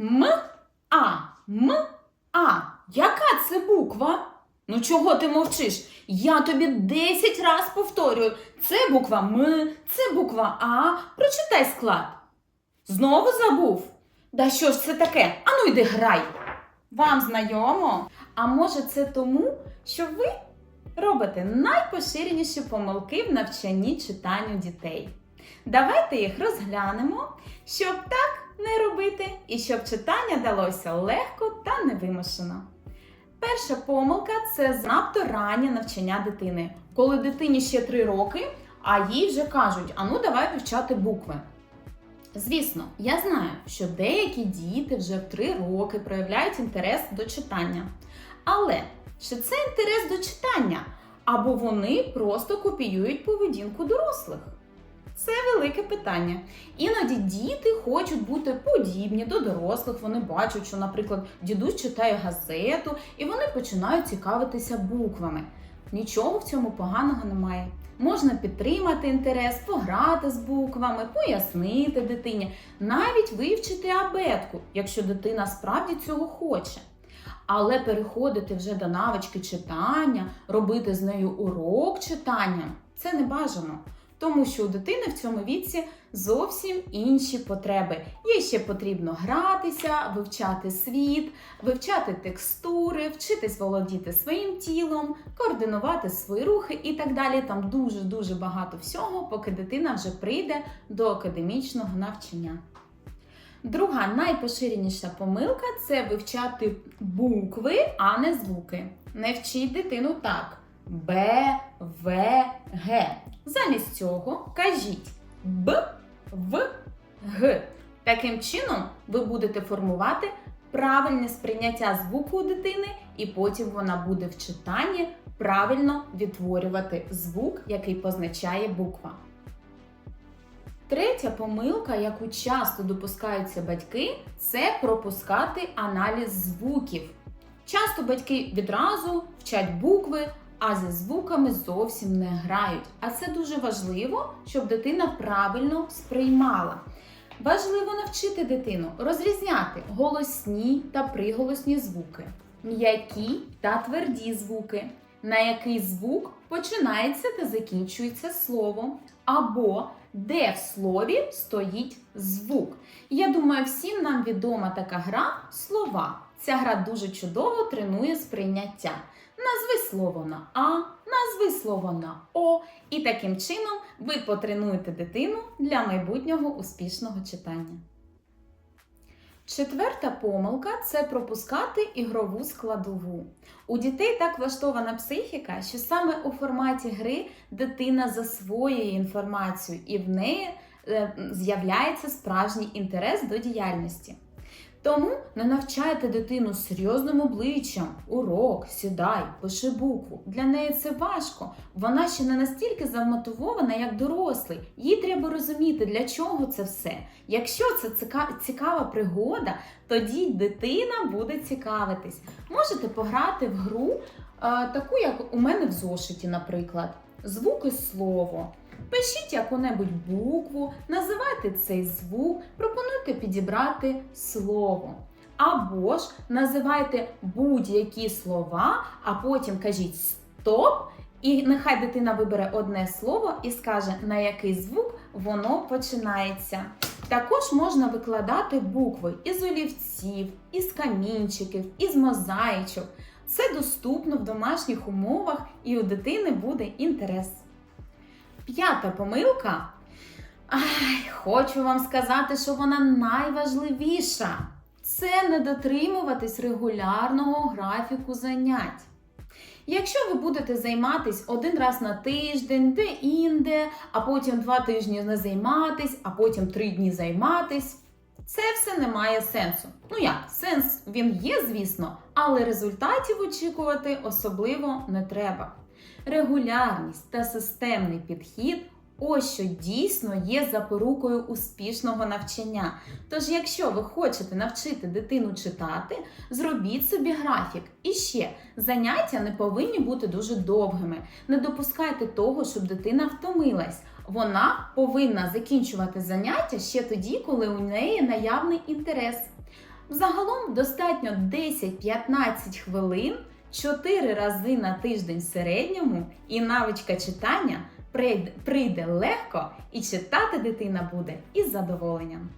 М, А, М, А. Яка це буква? Ну чого ти мовчиш? Я тобі 10 раз повторюю. Це буква М, це буква А. Прочитай склад. Знову забув? Да що ж це таке? Ану йди грай. Вам знайомо? А може це тому, що ви робите найпоширеніші помилки в навчанні читанню дітей. Давайте їх розглянемо, щоб так і щоб читання далося легко та невимушено. Перша помилка це занадто раннє навчання дитини, коли дитині ще 3 роки, а їй вже кажуть: ану, давай вивчати букви. Звісно, я знаю, що деякі діти вже в 3 роки проявляють інтерес до читання. Але чи це інтерес до читання? Або вони просто копіюють поведінку дорослих? Це велике питання. Іноді діти хочуть бути подібні до дорослих. Вони бачать, що, наприклад, дідусь читає газету, і вони починають цікавитися буквами. Нічого в цьому поганого немає. Можна підтримати інтерес, пограти з буквами, пояснити дитині, навіть вивчити абетку, якщо дитина справді цього хоче. Але переходити вже до навички читання, робити з нею урок читання це не бажано. Тому що у дитини в цьому віці зовсім інші потреби. Їй ще потрібно гратися, вивчати світ, вивчати текстури, вчитись володіти своїм тілом, координувати свої рухи і так далі. Там дуже-дуже багато всього, поки дитина вже прийде до академічного навчання. Друга найпоширеніша помилка це вивчати букви, а не звуки. Не вчіть дитину так: Б, В, Г. Замість цього кажіть Б, В, Г. Таким чином ви будете формувати правильне сприйняття звуку у дитини, і потім вона буде в читанні правильно відтворювати звук, який позначає буква. Третя помилка, яку часто допускаються батьки, це пропускати аналіз звуків. Часто батьки відразу вчать букви, а зі звуками зовсім не грають. А це дуже важливо, щоб дитина правильно сприймала. Важливо навчити дитину розрізняти голосні та приголосні звуки, м'які та тверді звуки, на який звук починається та закінчується слово, або де в слові стоїть звук. Я думаю, всім нам відома така гра слова. Ця гра дуже чудово тренує сприйняття. Назви слово на А, назви слово на О, і таким чином ви потренуєте дитину для майбутнього успішного читання. Четверта помилка це пропускати ігрову складову. У дітей так влаштована психіка, що саме у форматі гри дитина засвоює інформацію і в неї е, з'являється справжній інтерес до діяльності. Тому не навчайте дитину серйозним обличчям, урок, сідай, пиши букву. Для неї це важко. Вона ще не настільки замотивована, як дорослий. Їй треба розуміти, для чого це все. Якщо це цікава пригода, тоді дитина буде цікавитись. Можете пограти в гру, е, таку, як у мене в зошиті, наприклад. Звук і слово. Пишіть яку-небудь букву, називайте цей звук, пропонуйте підібрати слово. Або ж називайте будь-які слова, а потім кажіть стоп, і нехай дитина вибере одне слово і скаже, на який звук воно починається. Також можна викладати букви із олівців, із камінчиків, із мозаїчок. Це доступно в домашніх умовах і у дитини буде інтерес. П'ята помилка. Ай, хочу вам сказати, що вона найважливіша. Це не дотримуватись регулярного графіку занять. Якщо ви будете займатись один раз на тиждень, де інде, а потім два тижні не займатись, а потім три дні займатись, це все не має сенсу. Ну як, сенс він є, звісно, але результатів очікувати особливо не треба. Регулярність та системний підхід ось що дійсно є запорукою успішного навчання. Тож, якщо ви хочете навчити дитину читати, зробіть собі графік. І ще заняття не повинні бути дуже довгими. Не допускайте того, щоб дитина втомилась. Вона повинна закінчувати заняття ще тоді, коли у неї наявний інтерес. Загалом достатньо 10-15 хвилин, 4 рази на тиждень в середньому, і навичка читання прийде, легко, і читати дитина буде із задоволенням.